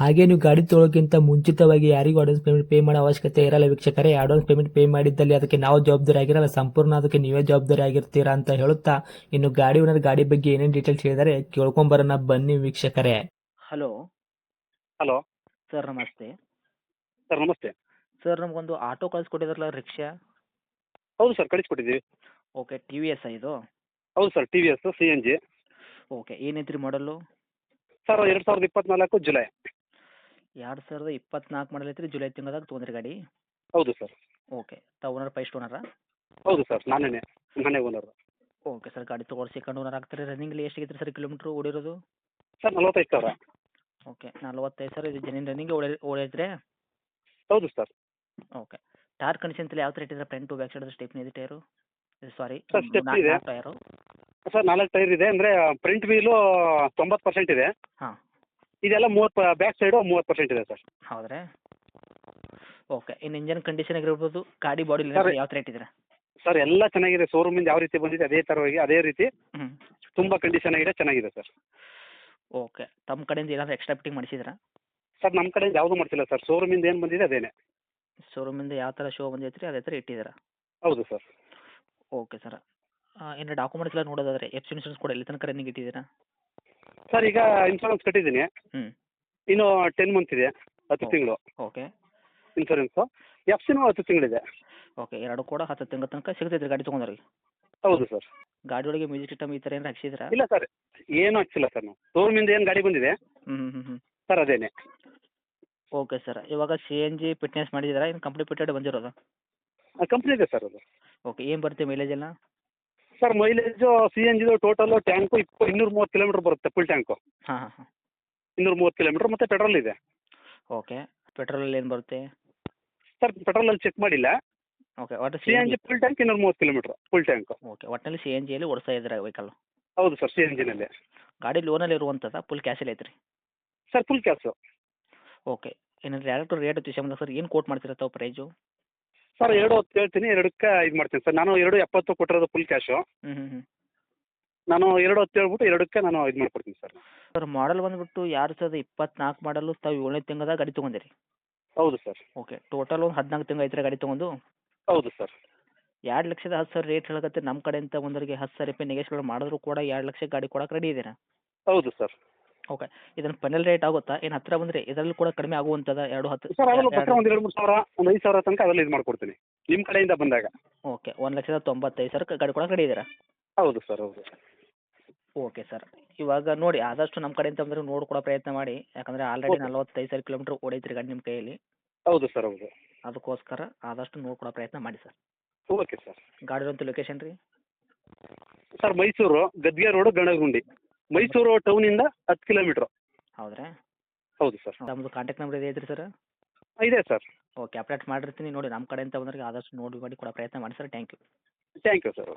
ಹಾಗೆ ನೀವು ಗಾಡಿ ತೊಳೋಕ್ಕಿಂತ ಮುಂಚಿತವಾಗಿ ಯಾರಿಗೂ ಅಡ್ವಾನ್ಸ್ ಪೇಮೆಂಟ್ ಪೇ ಮಾಡೋ ಅವಶ್ಯಕತೆ ಇರಲ್ಲ ವೀಕ್ಷಕರೇ. ಅಡ್ವಾನ್ಸ್ ಪೇಮೆಂಟ್ ಪೇ ಮಾಡಿದ್ದಲ್ಲಿ ಅದಕ್ಕೆ ನಾವು ಜವಾಬ್ದಾರಿ ಆಗಿರಲ್ಲ. ಸಂಪೂರ್ಣ ಅದಕ್ಕೆ ನೀವೇ ಜವಾಬ್ದಾರಿ ಆಗಿರ್ತೀರಾ ಅಂತ ಹೇಳುತ್ತಾ ಇನ್ನು ಗಾಡಿ ಓನರ್ ಗಾಡಿ ಬಗ್ಗೆ ಏನೇನು ಡೀಟೇಲ್ಸ್ ಹೇಳಿದರೆ ಕೇಳ್ಕೊಂಬರೋಣ. ಬನ್ನಿ ವೀಕ್ಷಕರೇ. ಹಲೋ ಹಲೋ ಸರ್ ನಮಸ್ತೆ. ಸರ್ ನಮಸ್ತೆ. ಸರ್ ನಮಗೊಂದು ಆಟೋ ಕಳಿಸ್ಕೊಟ್ಟಿದ್ರಲ್ಲ ರಿಕ್ಷಾ? ಹೌದು ಸರ್ ಕಳಿಸ್ಕೊಟ್ಟಿದ್ದೀವಿ. ಓಕೆ ಟಿ ವಿ ಎಸ್ ಇದು? ಹೌದು sir T V S C N G okay ಏನೈತ್ರಿ ಮಾಡಲು ಸರ್ ಎರಡು ಸಾವಿರದ ಇಪ್ಪತ್ನಾಲ್ಕು ಜುಲೈ. ಎರಡು ಸಾವಿರದ ಇಪ್ಪತ್ನಾಲ್ಕು ಮಾಡಲ್ ಐತ್ರಿ ಜುಲೈ ತಿಂಗಳದಾಗ ತೊಗೊಂಡ್ರಿ ಗಾಡಿ? ಹೌದು ಸರ್. ಓಕೆ ತಾವು ಓನರ್ ಫಸ್ಟ್ ಓನರ ಹೌದು ಸರ್ ನಾನೇ ನಾನೇ ಓನರ್ ಓಕೆ ಸರ್ ಗಾಡಿ ತೊಗೊಂಡು ಸೆಕೆಂಡ್ ಓನರ್ ಆಗ್ತಾರೆ. ರನ್ನಿಂಗ್ ಎಷ್ಟು ಆಗೈತ್ರಿ ಸರ್ ಕಿಲೋಮೀಟರ್ ಓಡಿರೋದು? ಸರ್ ನಲವತ್ತೈದು ಸಾವಿರ. ಓಕೆ ನಲ್ವತ್ತೈದು ಸರ್ ಇದು ಜನಿನ್ ರನ್ನಿಂಗ್ ಓಡಿ ಓಡೈತ್ರಿ ಹೌದು ಸರ್. ಓಕೆ ಟೈರ್ ಕಂಡೀಷನ್ ಯಾವ ಥರ ಇಟ್ಟಿದ್ರೆ front to back side stepney ಇದೆ ಟೈರು ಸಾರಿ ಸರ್ ಸ್ಟೆಪ್ ಇದೆ. ಟೈರು ಸರ್ ನಾಲ್ಕು ಟೈರ್ ಇದೆ ಅಂದರೆ ಫ್ರಂಟ್ ವೀಲು ತೊಂಬತ್ತು ಪರ್ಸೆಂಟ್ ಇದೆ. ಹಾಂ. ಇದೆಲ್ಲ ಮೂವತ್ತು ಬ್ಯಾಕ್ ಸೈಡು ಮೂವತ್ತು ಪರ್ಸೆಂಟ್ ಇದೆ ಸರ್. ಹೌದ್ರಾ? ಓಕೆ ಇನ್ನು ಇಂಜನ್ ಕಂಡೀಷನ್ ಆಗಿರ್ಬೋದು ಗಾಡಿ ಬಾಡಿ ಯಾವ ಥರ ಇಟ್ಟಿದ್ದೀರಾ? ಸರ್ ಎಲ್ಲ ಚೆನ್ನಾಗಿದೆ. ಶೋರೂಮಿಂದ ಯಾವ ರೀತಿ ಬಂದಿದೆ ಅದೇ ತರವಾಗಿ ಅದೇ ರೀತಿ ಹ್ಞೂ ತುಂಬ ಕಂಡೀಷನ್ ಆಗಿದೆ ಚೆನ್ನಾಗಿದೆ ಸರ್. ಓಕೆ ತಮ್ಮ ಕಡೆಯಿಂದ ಏನಾದರೂ ಎಕ್ಸ್ಟ್ರಾ ಫಿಟ್ಟಿಂಗ್ ಮಾಡಿಸಿದ್ರಾ? ಸರ್ ನಮ್ಮ ಕಡೆಯಿಂದ ಯಾವುದೂ ಮಾಡ್ತಿಲ್ಲ ಸರ್. ಶೋರೂಮಿಂದ ಏನು ಬಂದಿದೆ ಅದೇನೆ. ಶೋರೂಮಿಂದ ಯಾವ ಥರ ಶೋ ಬಂದೈತೆ ರೀ ಅದೇ ಥರ ಇಟ್ಟಿದ್ದೀರಾ? ಹೌದು ಸರ್. Okay sir. ಇನ್ನು ಡಾಕ್ಯುಮೆಂಟ್ಸ್ ಎಲ್ಲ ನೋಡೋದಾದ್ರೆ ಎಫ್ ಇನ್ಶೂರೆನ್ಸ್ ಕೂಡ ಎಲ್ಲಿ ತನಕ ರನ್ನಿಂಗ್ ಇಟ್ಟಿದ್ದೀರಾ? ಸರ್ ಈಗ ಇನ್ಶೂರೆನ್ಸ್ ಕಟ್ಟಿದ್ದೀನಿ. ಹ್ಞೂ ಇನ್ನು ಟೆನ್ ಮಂತ್ ಇದೆ ಹತ್ತು. ತಿಂಗಳು. ಓಕೆ. ಇನ್ಶೂರೆನ್ಸು ಎಫ್ ಸಿನೂ ಹತ್ತು ತಿಂಗಳಿದೆ. ಓಕೆ ಎರಡು ಕೂಡ ಹತ್ತು ತಿಂಗಳ ತನಕ ಸಿಗ್ತೈತೆ ಗಾಡಿ ತೊಗೊಂಡ್ರಿ ಹೌದು ಸರ್. ಗಾಡಿ ಒಳಗೆ ಮ್ಯೂಸಿಕ್ ಸಿಸ್ಟಮ್ ಈ ಥರ ಏನಾರು ಹಾಕ್ಸಿದ್ರಾ ಇಲ್ಲ ಸರ್ ಏನು ಹಾಕ್ಸಿಲ್ಲ ಸರ್ ನಾವು. ಶೋರೂಮಿಂದ ಏನು ಗಾಡಿ ಬಂದಿದೆ? ಹ್ಞೂ ಹ್ಞೂ ಹ್ಞೂ ಸರ್ ಅದೇನೆ. ಓಕೆ ಸರ್ ಇವಾಗ ಸಿ ಎನ್ ಜಿ ಫಿಟ್ನೆಸ್ ಮಾಡಿದ್ದೀರಾ? ಏನು ಕಂಪ್ನಿ ಫಿಟೆಡ್ ಬಂದಿರೋದು? ಕಂಪ್ನಿ ಇದೆ ಸರ್ ಅದು. ಓಕೆ ಏನು ಬರುತ್ತೆ ಮೈಲೇಜ್ ಎಲ್ಲ? ಸರ್ ಮೈಲೇಜು ಸಿ ಎನ್ ಜಿದು ಟೋಟಲು ಟ್ಯಾಂಕು ಇಪ್ಪ ಇನ್ನೂರ ಮೂವತ್ತು ಕಿಲೋಮೀಟ್ರ್ ಬರುತ್ತೆ ಫುಲ್ ಟ್ಯಾಂಕು ಹಾಂ ಹಾಂ ಇನ್ನೂರ ಮೂವತ್ತು ಕಿಲೋಮೀಟ್ರ್ ಮತ್ತು ಪೆಟ್ರೋಲ್ ಇದೆ. ಓಕೆ. ಪೆಟ್ರೋಲಲ್ಲಿ ಏನು ಬರುತ್ತೆ? ಸರ್ ಪೆಟ್ರೋಲಲ್ಲಿ ಚೆಕ್ ಮಾಡಿಲ್ಲ. ಓಕೆ ಒಟ್ಟು C N G full tank ಇನ್ನೂರ ಮೂವತ್ತು ಕಿಲೋಮೀಟ್ರ್ ಫುಲ್ ಟ್ಯಾಂಕು ಓಕೆ ಒಟ್ಟಿನಲ್ಲಿ ಸಿ ಎನ್ ಜಿಯಲ್ಲಿ ಓಡಿಸ್ತಾ ಇದ್ದೀರಾ ವೆಹಿಕಲ್ ಹೌದು ಸರ್ ಸಿ ಎನ್ ಜಿನಲ್ಲಿ. ಗಾಡಿ ಲೋನಲ್ಲಿ ಇರುವಂಥದ್ದು ಫುಲ್ ಕ್ಯಾಶಲ್ಲಿ ಐತ್ರಿ? ಸರ್ ಫುಲ್ ಕ್ಯಾಶು ಓಕೆ ಇನ್ನು ಡೈರೆಕ್ಟ್ ರೇಟ್ ವಿಷಯ ಬಂದಾಗ ಸರ್ ಏನು ಕೋಟ್ ಮಾಡ್ತೀರಾ ತಾವು ಪ್ರೈಜು ಸರ್ ಎರಡು ಹೊತ್ತು ಹೇಳ್ತೀನಿ ಎರಡಕ್ಕೆ ಇದು ಮಾಡ್ತೀನಿ ಸರ್. ನಾನು ಎರಡು ಎಪ್ಪತ್ತು ಕೊಟ್ಟಿರೋದು ಫುಲ್ ಕ್ಯಾಶು ಹ್ಞೂ ಹ್ಞೂ ಹ್ಞೂ ನಾನು ಎರಡು ಹೊತ್ತು ಹೇಳ್ಬಿಟ್ಟು ಎರಡಕ್ಕೆ ನಾನು ಇದು ಮಾಡ್ಕೊಡ್ತೀನಿ ಸರ್. ಸರ್ ಮಾಡಲ್ ಬಂದ್ಬಿಟ್ಟು ಯಾರು ಸಾವಿರದ ಇಪ್ಪತ್ನಾಲ್ಕು ಮಾಡಲು ತಾವು ಏಳನೇ ತಿಂಗಳದಾಗ ಗಾಡಿ ತೊಗೊಂಡಿರಿ? ಹೌದು ಸರ್. ಓಕೆ ಟೋಟಲ್ ಒಂದು ಹದಿನಾಲ್ಕು ತಿಂಗಳು ಐತ್ರಿ ಗಾಡಿ ತೊಗೊಂಡು? ಹೌದು ಸರ್. ಎರಡು ಲಕ್ಷದ ಹತ್ತು ಸಾವಿರ ರೇಟ್ ಹೇಳಕತ್ತೆ ನಮ್ಮ ಕಡೆಯಿಂದ ಒಂದರಿಗೆ ಹತ್ತು ಸಾವಿರ ರೂಪಾಯಿ ನೆಗೆಸ್ಗಳು ಮಾಡಿದ್ರು ಕೂಡ ಎರಡು ಲಕ್ಷ ಗಾಡಿ ಕೊಡಕ್ಕೆ ರೆಡಿ ಇದ್ದೀರಾ ಹೌದು ಸರ್. ಇದನ್ನು ಫೈನಲ್ ರೇಟ್ ಆಗುತ್ತಾ? ಏನು ಹತ್ರ ಬಂದ್ರೆ ಇದರಲ್ಲಿ ಕೂಡ ಕಡಿಮೆ ಆಗುವಂಥದ ಎರಡು ಹತ್ತು ಸರ್ ಪಕ್ಕ ಒಂದು ಎರಡು ಮೂರು ಸಾವಿರ ಒಂದು ಐದು ಸಾವಿರ ತನಕ ಅದರಲ್ಲಿ ಇದು ಮಾಡ್ಕೊಡ್ತೀನಿ. ನಿಮ್ಮ ಕಡೆಯಿಂದ ಬಂದಾಗ. ಓಕೆ ಒಂದು ಲಕ್ಷದ ತೊಂಬತ್ತೈದು ಸರ್ ಗಾಡಿ ಕೂಡ ರೆಡಿ ಇದ್ದೀರಾ ಹೌದು ಸರ್ ಹೌದು ಓಕೆ ಸರ್ ಇವಾಗ ನೋಡಿ ಆದಷ್ಟು ನಮ್ಮ ಕಡೆಯಿಂದ ನೋಡಿ ನೋಡ್ಕೊಡೋ ಪ್ರಯತ್ನ ಮಾಡಿ. ಯಾಕಂದ್ರೆ ಆಲ್ರೆಡಿ ನಲವತ್ತೈದು ನಲ್ವತ್ತೈದು ಸಾವಿರ ಕಿಲೋಮೀಟರ್ ಓಡೈತ್ರಿ ಗಾಡಿ ನಿಮ್ಮ ಕೈಯಲ್ಲಿ. ಹೌದು ಸರ್ ಹೌದು. ಅದಕ್ಕೋಸ್ಕರ ಆದಷ್ಟು ನೋಡ್ಕೊಡೋ ಪ್ರಯತ್ನ ಮಾಡಿ ಸರ್ ಓಕೆ ಸರ್ ಗಾಡಿ ಲೊಕೇಶನ್ ರೀ? ಸರ್ ಮೈಸೂರು ಗದ್ಗೆ ರೋಡು ಗಣಗುಂಡಿ. ಮೈಸೂರು ಟೌನಿಂದ ಹತ್ತು ಕಿಲೋಮೀಟ್ರು. ಹೌದ್ರಾ? ಹೌದು ಸರ್. ನಮ್ಮದು ಕಾಂಟ್ಯಾಕ್ಟ್ ನಂಬರ್ ಇದೆ ಐತ್ರಿ ಸರ್? ಇದೆ ಸರ್. ಓಕೆ ಅಪ್ಡೇಟ್ ಮಾಡಿರ್ತೀನಿ ನೋಡಿ ನಮ್ಮ ಕಡೆಯಿಂದ ಬಂದ್ರೆ ಆದಷ್ಟು ನೋಡಿ ಮಾಡಿ ಕೊಡೋ ಪ್ರಯತ್ನ ಮಾಡಿ sir. Thank you thank you sir